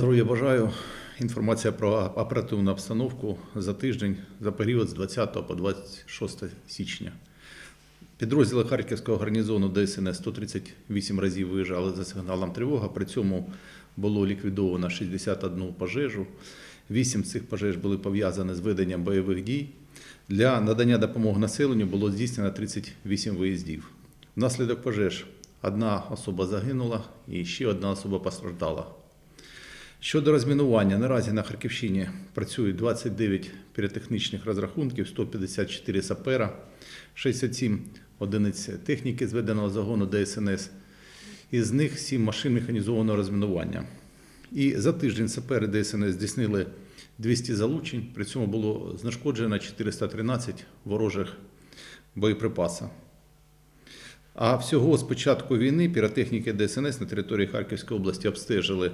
Здоров'я бажаю. Інформація про оперативну обстановку за тиждень за період з 20 по 26 січня. Підрозділи Харківського гарнізону ДСНС 138 разів виїжджали за сигналом тривога. При цьому було ліквідовано 61 пожежу. Вісім цих пожеж були пов'язані з веденням бойових дій. Для надання допомоги населенню було здійснено 38 виїздів. Внаслідок пожеж одна особа загинула і ще одна особа постраждала. Щодо розмінування, наразі на Харківщині працюють 29 піротехнічних розрахунків, 154 сапера, 67 одиниць техніки зведеного загону ДСНС, із них 7 машин механізованого розмінування. І за тиждень сапери ДСНС здійснили 200 залучень, при цьому було знешкоджено 413 ворожих боєприпасів. А всього з початку війни піротехніки ДСНС на території Харківської області обстежили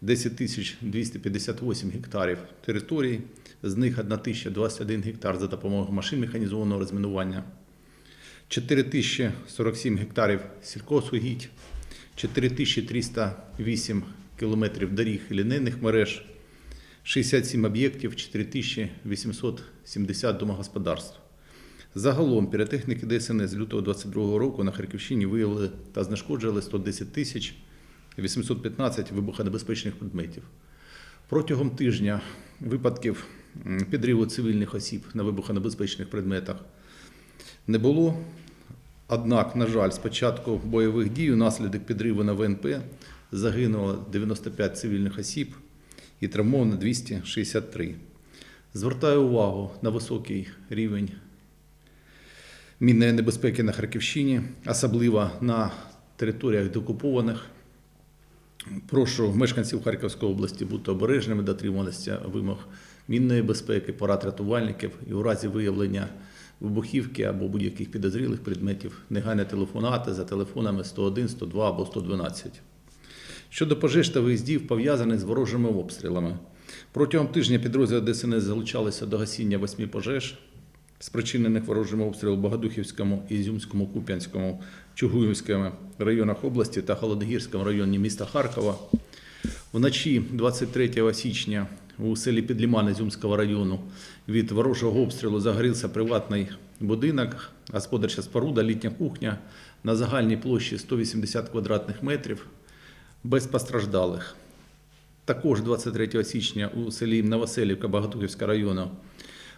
10 тисяч 258 гектарів території, з них 1021 гектар за допомогою машин механізованого розмінування, 4047 гектарів сільхозугідь, 4308 кілометрів доріг і лінейних мереж, 67 об'єктів, 4870 домогосподарств. Загалом піротехніки ДСНС з лютого 2022 року на Харківщині виявили та знешкоджили 110 тисяч 815 вибухонебезпечних предметів. Протягом тижня випадків підриву цивільних осіб на вибухонебезпечних предметах не було. Однак, на жаль, з початку бойових дій унаслідок підриву на ВНП загинуло 95 цивільних осіб і травмовано 263. Звертаю увагу на високий рівень мінної небезпеки на Харківщині, особливо на територіях деокупованих. Прошу мешканців Харківської області бути обережними, дотримуватися вимог мінної безпеки, порад рятувальників і у разі виявлення вибухівки або будь-яких підозрілих предметів негайно телефонувати за телефонами 101, 102 або 112. Щодо пожеж та виїздів, пов'язаних з ворожими обстрілами. Протягом тижня підрозділи ДСНС залучалися до гасіння восьми пожеж, спричинених ворожими обстрілами в Богодухівському, Ізюмському, Куп'янському, Чугуївському районах області та Холодогірському районі міста Харкова. Вночі 23 січня у селі Підліман Ізюмського району від ворожого обстрілу загорівся приватний будинок, господарча споруда, літня кухня на загальній площі 180 квадратних метрів без постраждалих. Також 23 січня у селі Новоселівка Богодухівського району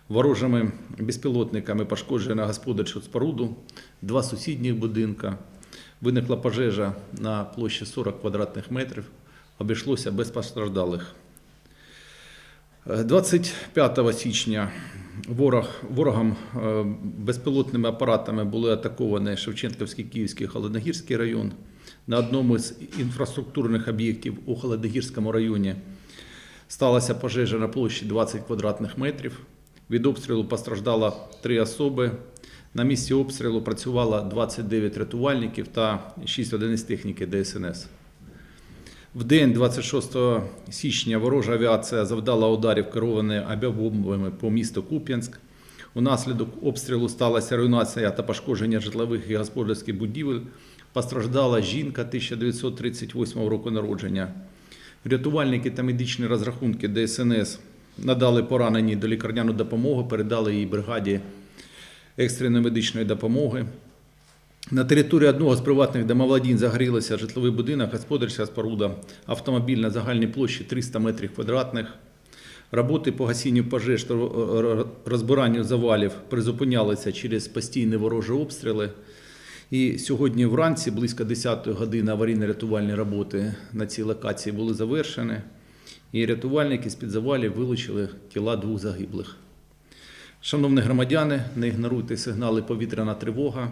ворожими безпілотниками пошкоджена господарчу споруду, два сусідніх будинка. Виникла пожежа на площі 40 квадратних метрів. Обійшлося без постраждалих. Е, 25 січня ворог, ворогом е, безпілотними апаратами були атаковані Шевченківський, Київський, Холодногірський район. На одному з інфраструктурних об'єктів у Холодногірському районі сталася пожежа на площі 20 квадратних метрів. Від обстрілу постраждало три особи. На місці обстрілу працювало 29 рятувальників та 6 одиниць техніки ДСНС. В день 26 січня ворожа авіація завдала ударів керованими авіабомбами по місту Куп'янськ. Унаслідок обстрілу сталася руйнація та пошкодження житлових і господарських будівель. Постраждала жінка 1938 року народження. Рятувальники та медичні розрахунки ДСНС надали пораненій до лікарняну допомогу, передали їй бригаді екстреної медичної допомоги. На території одного з приватних домовладінь загорілося житловий будинок, господарча споруда, автомобіль на загальній площі 300 метрів квадратних. Роботи по гасінню пожеж та розбиранню завалів призупинялися через постійні ворожі обстріли. І сьогодні вранці, близько 10-ї години, аварійно-рятувальні роботи на цій локації були завершені. І рятувальники з-під завалів вилучили тіла двох загиблих. Шановні громадяни, не ігноруйте сигнали повітряна тривога.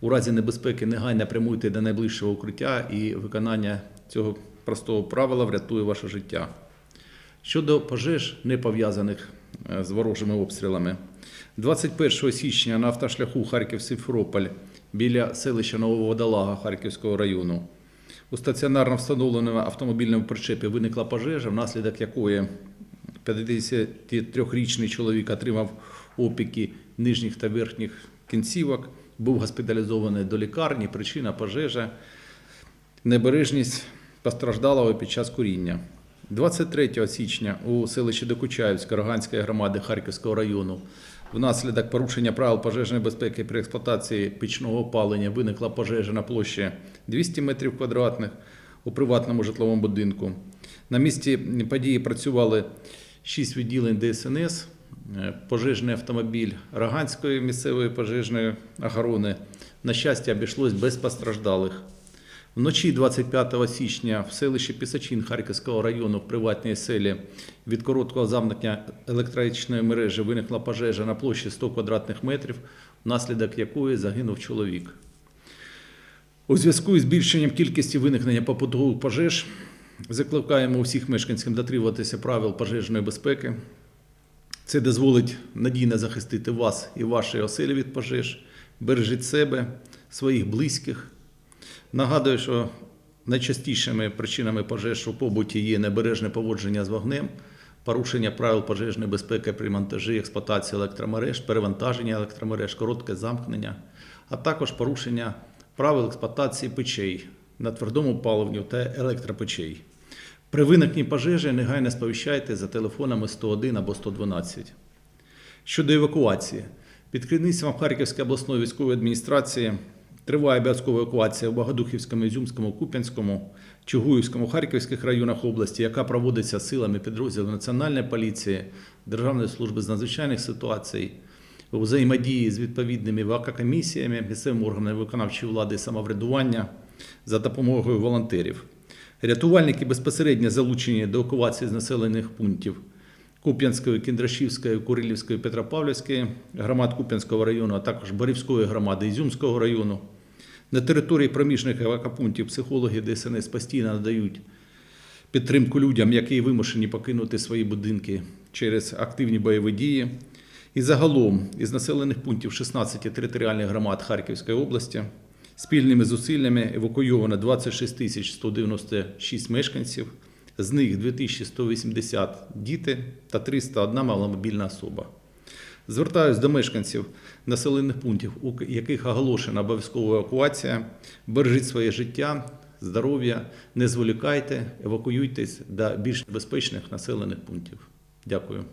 У разі небезпеки негайно прямуйте до найближчого укриття і виконання цього простого правила врятує ваше життя. Щодо пожеж, не пов'язаних е, з ворожими обстрілами, 21 січня на автошляху Харків-Симферополь біля селища Нововодолага Харківського району у стаціонарно встановленому автомобільному причепі виникла пожежа, внаслідок якої 53-річний чоловік отримав опіки нижніх та верхніх кінцівок, був госпіталізований до лікарні. Причина пожежа, небережність постраждалого під час куріння. 23 січня у селищі Докучаївська Роганської громади Харківського району внаслідок порушення правил пожежної безпеки при експлуатації пічного опалення виникла пожежа на площі 200 метрів квадратних у приватному житловому будинку. На місці події працювали 6 відділень ДСНС, е, пожежний автомобіль Роганської місцевої пожежної охорони. На щастя, обійшлось без постраждалих. Вночі 25 січня в селищі Пісачин Харківського району в приватній селі від короткого замкнення електричної мережі виникла пожежа на площі 100 квадратних метрів, внаслідок якої загинув чоловік. У зв'язку із збільшенням кількості виникнення побутових пожеж закликаємо усіх мешканців дотримуватися правил пожежної безпеки. Це дозволить надійно захистити вас і ваші оселі від пожеж. Бережіть себе, своїх близьких. Нагадую, що найчастішими причинами пожеж у побуті є небережне поводження з вогнем, порушення правил пожежної безпеки при монтажі експлуатації електромереж, перевантаження електромереж, коротке замкнення, а також порушення правил експлуатації печей на твердому паливню та електропечей. При виникненні пожежі негайно сповіщайте за телефонами 101 або 112. Щодо евакуації, під керівництвом Харківської обласної військової адміністрації триває обов'язкова евакуація в Богодухівському, Ізюмському, Куп'янському, Чугуївському, Харківських районах області, яка проводиться силами підрозділів Національної поліції, Державної служби з надзвичайних ситуацій, взаємодії з відповідними евакокомісіями, місцевими органами виконавчої влади і самоврядування за допомогою волонтерів. Рятувальники безпосередньо залучені до евакуації з населених пунктів Куп'янської, Кіндрашівської, Курилівської, Петропавлівської громад Куп'янського району, а також Борівської громади Ізюмського району. На території проміжних евакопунктів психологи ДСНС постійно надають підтримку людям, які вимушені покинути свої будинки через активні бойові дії. І загалом із населених пунктів 16 територіальних громад Харківської області спільними зусиллями евакуйовано 26 тисяч 196 мешканців, з них 2180 діти та 301 маломобільна особа. Звертаюсь до мешканців населених пунктів, у яких оголошена обов'язкова евакуація. Бережіть своє життя, здоров'я, не зволікайте, евакуюйтесь до більш безпечних населених пунктів. Дякую.